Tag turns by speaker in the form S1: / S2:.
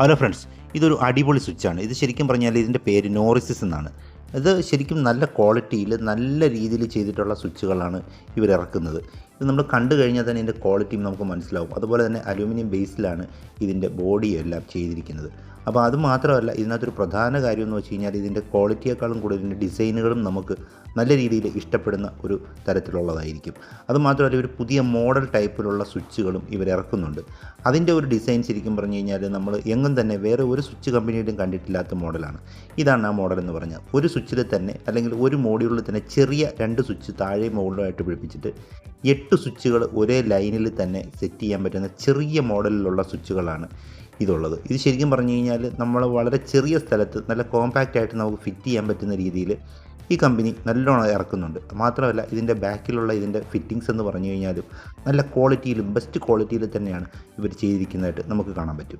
S1: Hello friends ഇതൊരു അടിപൊളി സ്വിച്ചാണ്. ഇത് ശരിക്കും പറഞ്ഞാൽ ഇതിന്റെ പേര് നോറിസിസ് എന്നാണ്. ഇത് ശരിക്കും നല്ല ക്വാളിറ്റിയിൽ നല്ല രീതിയിൽ ചെയ്തിട്ടുള്ള സ്വിച്ചുകളാണ് ഇവർ ഇറക്കുന്നത്. ഇത് നമ്മൾ കണ്ടു കഴിഞ്ഞാൽ തന്നെ ഇതിന്റെ ക്വാളിറ്റിയും നമുക്ക് മനസ്സിലാവും. അതുപോലെ തന്നെ അലൂമിനിയം ബേസിലാണ് ഇതിന്റെ ബോഡിയെല്ലാം ചെയ്തിരിക്കുന്നത്. അപ്പോൾ അത് മാത്രമല്ല ഇതിനകത്തൊരു പ്രധാന കാര്യം എന്ന് വെച്ച് കഴിഞ്ഞാൽ ഇതിന്റെ ക്വാളിറ്റിയേക്കാളും കൂടുതൽ ഇതിന്റെ ഡിസൈനുകളും നമുക്ക് നല്ല രീതിയിൽ ഇഷ്ടപ്പെടുന്ന ഒരു തരത്തിലുള്ളതായിരിക്കും. അതുമാത്രമല്ല ഇവർ പുതിയ മോഡൽ ടൈപ്പിലുള്ള സ്വിച്ചുകളും ഇവർ ഇറക്കുന്നുണ്ട്. അതിന്റെ ഒരു ഡിസൈൻ ശരിക്കും പറഞ്ഞു കഴിഞ്ഞാൽ നമ്മൾ എങ്ങും തന്നെ വേറെ ഒരു സ്വിച്ച് കമ്പനിയിലും കണ്ടിട്ടില്ലാത്ത മോഡലാണ്. ഇതാണ് ആ മോഡൽ എന്ന് പറഞ്ഞാൽ. ഒരു സ്വിച്ചിൽ തന്നെ അല്ലെങ്കിൽ ഒരു മോഡ്യൂളിൽ തന്നെ ചെറിയ രണ്ട് സ്വിച്ച് താഴെ മുകളിലുമായിട്ട് പിടിപ്പിച്ചിട്ട് എട്ട് സ്വിച്ചുകൾ ഒരേ ലൈനിൽ തന്നെ സെറ്റ് ചെയ്യാൻ പറ്റുന്ന ചെറിയ മോഡലിലുള്ള സ്വിച്ചുകളാണ്. ഇതുള്ളത്. ഇത് ശരിക്കും പറഞ്ഞു കഴിഞ്ഞാൽ നമ്മൾ വളരെ ചെറിയ സ്ഥലത്ത് നല്ല കോമ്പാക്റ്റ് ആയിട്ട് നമുക്ക് ഫിറ്റ് ചെയ്യാൻ പറ്റുന്ന രീതിയിൽ ഈ കമ്പനി നല്ലോണം ഇറക്കുന്നുണ്ട്. മാത്രമല്ല ഇതിന്റെ ബാക്കിലുള്ള ഇതിന്റെ ഫിറ്റിങ്സ് എന്ന് പറഞ്ഞു കഴിഞ്ഞാലും നല്ല ക്വാളിറ്റിയിലും ബെസ്റ്റ് ക്വാളിറ്റിയിൽ തന്നെയാണ് ഇവർ ചെയ്തിരിക്കുന്നതായിട്ട് നമുക്ക് കാണാൻ പറ്റും.